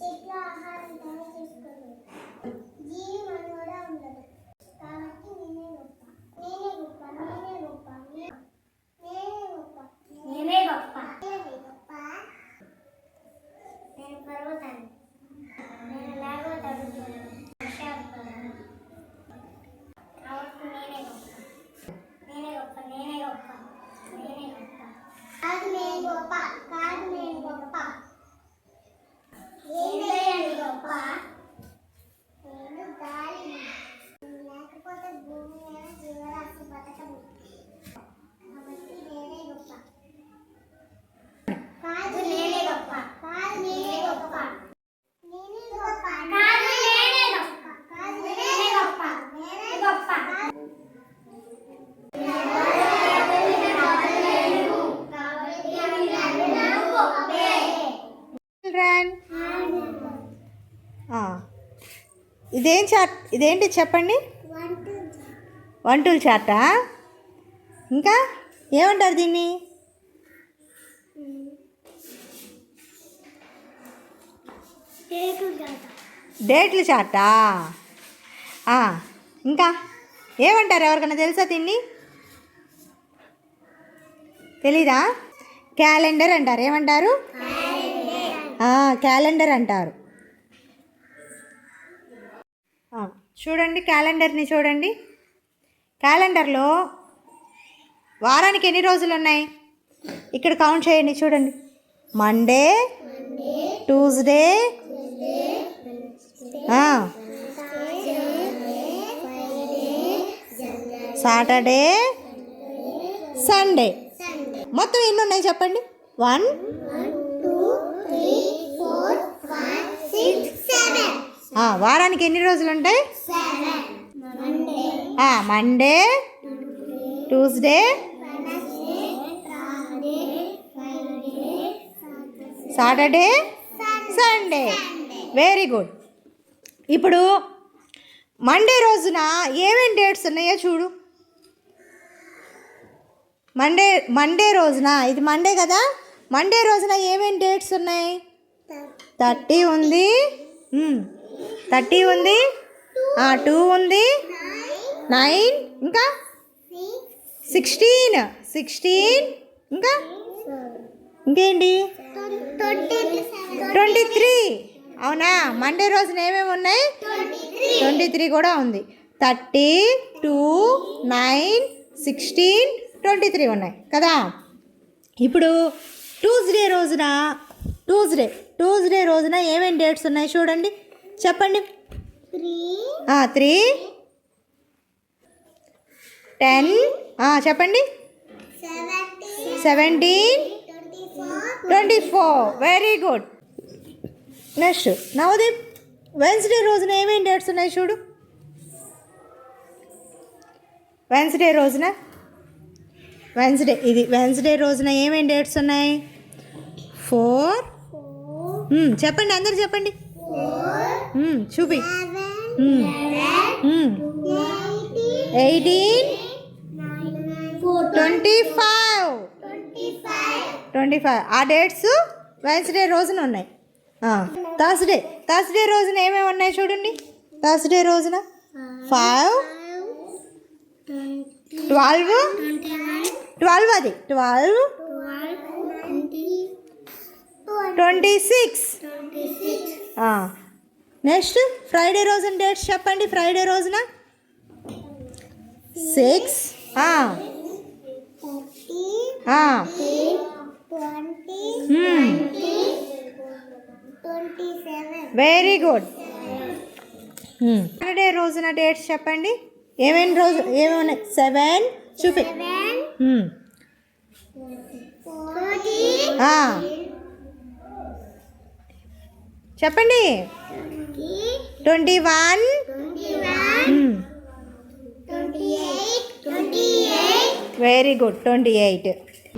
చెట్ల ఆహారం తయారు చేసుకోలేదు జీవి మనోడా ఉండదు. కాబట్టి నేనే నేనే గొప్ప. నేను పర్వతాన్ని. ఇదేం చాట్ ఇదేంటి చెప్పండి? వన్ టూల్ చార్టా ఇంకా ఏమంటారు దీన్ని? డేట్లు చార్టా ఆ, ఇంకా ఏమంటారు ఎవరికైనా తెలుసా దీన్ని? తెలీదా? క్యాలెండర్ అంటారు. ఏమంటారు? క్యాలెండర్ అంటారు. చూడండి క్యాలెండర్ని చూడండి. క్యాలెండర్లో వారానికి ఎన్ని రోజులు ఉన్నాయి? ఇక్కడ కౌంట్ చేయండి చూడండి. Monday Tuesday Saturday Sunday. మొత్తం ఎన్ని ఉన్నాయి చెప్పండి? వన్ ఆ, వారానికి ఎన్ని రోజులు ఉంటాయి Monday Tuesday Saturday Sunday. Very good ఇప్పుడు మండే రోజున ఏమేమి డేట్స్ ఉన్నాయో చూడు. మండే మండే రోజున ఇది మండే కదా? మండే రోజున ఏమేమి డేట్స్ ఉన్నాయి? థర్టీ ఉంది. Hmm. థర్టీ ఉంది? టూ ఉంది? నైన్? ఇంకా? సిక్స్టీన్. సిక్స్టీన్? ఇంకా? ఇంకేంటి? Twenty three. అవునా? మండే రోజున ఏమేమి ఉన్నాయి? ట్వంటీ త్రీ కూడా ఉంది. Thirty two nine sixteen twenty three ఉన్నాయి. కదా? ఇప్పుడు ట్యూస్డే రోజున ట్యూస్డే ట్యూస్డే రోజున ఏమేమి డేట్స్ ఉన్నాయి చూడండి. చెప్పండి. త్రీ. టెన్. చెప్పండి. Seventeen twenty four. Very good. Next Navdeep Wednesday రోజున ఏమేమి డేట్స్ ఉన్నాయి చూడు? వెన్స్డే రోజున? వెన్స్డే ఇది వెన్స్డే రోజున ఏమేమి డేట్స్ ఉన్నాయి? ఫోర్. చెప్పండి అందరు చెప్పండి. చూపి eighteen twenty five twenty five ఆ డేట్స్ వెన్స్డే రోజున ఉన్నాయి. థర్స్డే థర్స్డే రోజున ఏమేమి ఉన్నాయి చూడండి. థర్స్డే రోజున ఫైవ్ ట్వెల్వ్ ట్వెల్వ్ అది. Twelve twenty six next Friday రోజున డేట్స్ చెప్పండి. ఫ్రైడే రోజున సిక్స్ వెరీ గుడ్ సాటర్డే రోజున డేట్స్ చెప్పండి. ఏమేమి రోజు ఉన్నాయి? సెవెన్ చూపి. Hmm. చెప్పండి. Twenty one. Very good twenty eight.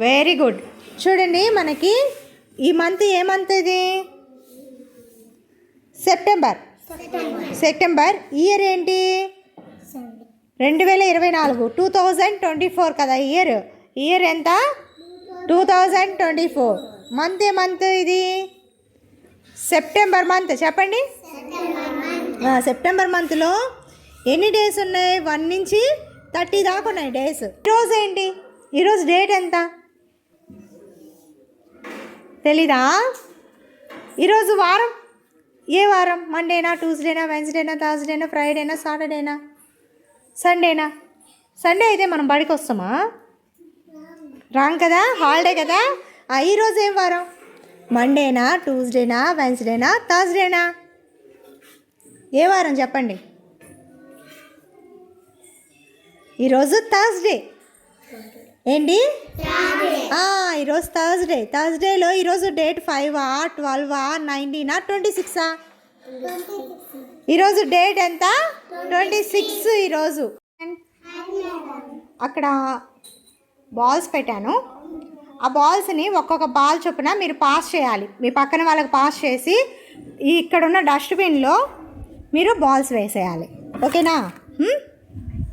Very good చూడండి మనకి ఈ మంత్ ఏ మంత్ ఇది? సెప్టెంబర్ సెప్టెంబర్ ఇయర్ ఏంటి? రెండు వేల ఇరవై నాలుగు. టూ థౌజండ్ ట్వంటీ ఫోర్ కదా ఇయర్ ఇయర్ ఎంత? Two thousand twenty four month ఏ మంత్ ఇది? సెప్టెంబర్ మంత్ చెప్పండి. సెప్టెంబర్ మంత్లో ఎన్ని డేస్ ఉన్నాయి? వన్ నుంచి థర్టీ దాకా ఉన్నాయి డేస్ ఈరోజు ఏంటి? ఈరోజు డేట్ ఎంత? తెలీదా? ఈరోజు వారం? ఏ వారం? మండేనా ట్యూస్డేనా వెన్స్డేనా థర్స్డేనా ఫ్రైడేనా సాటర్డేనా సండేనా సండే అయితే మనం బడికి వస్తామా? రాం కదా? హాలిడే కదా? ఈరోజు ఏం వారం? మండేనా ట్యూస్డేనా వెన్స్డేనా థర్స్డేనా ఏ వారం చెప్పండి? ఈరోజు థర్స్డే ఏంటి? ఈరోజు థర్స్డే థర్స్డేలో ఈరోజు డేట్ ఫైవా ట్వెల్వా నైన్టీనా ట్వంటీ సిక్సా ఈరోజు డేట్ ఎంత? ట్వంటీ సిక్స్ ఈరోజు. అక్కడ బాల్స్ పెట్టాను. ఆ బాల్స్ని ఒక్కొక్క బాల్ చొప్పున మీరు పాస్ చేయాలి. మీ పక్కన వాళ్ళకి పాస్ చేసి ఇక్కడ ఉన్న డస్ట్బిన్లో మీరు బాల్స్ వేసేయాలి. ఓకేనా?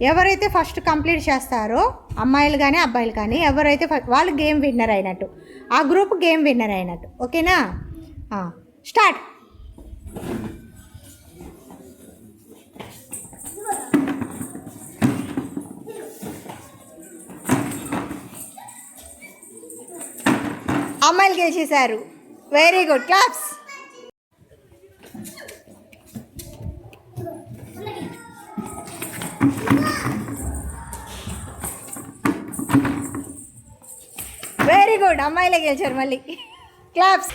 ఎవరైతే ఫస్ట్ కంప్లీట్ చేస్తారో అమ్మాయిలు కానీ అబ్బాయిలు కానీ ఎవరైతే వాళ్ళు గేమ్ విన్నర్ అయినట్టు. ఆ గ్రూప్ గేమ్ విన్నర్ అయినట్టు. ఓకేనా? స్టార్ట్. అమ్మాయిలు గెలిచేశారు. Very good claps very good అమ్మాయిలే గెలిచారు మళ్ళీ. క్లాప్స్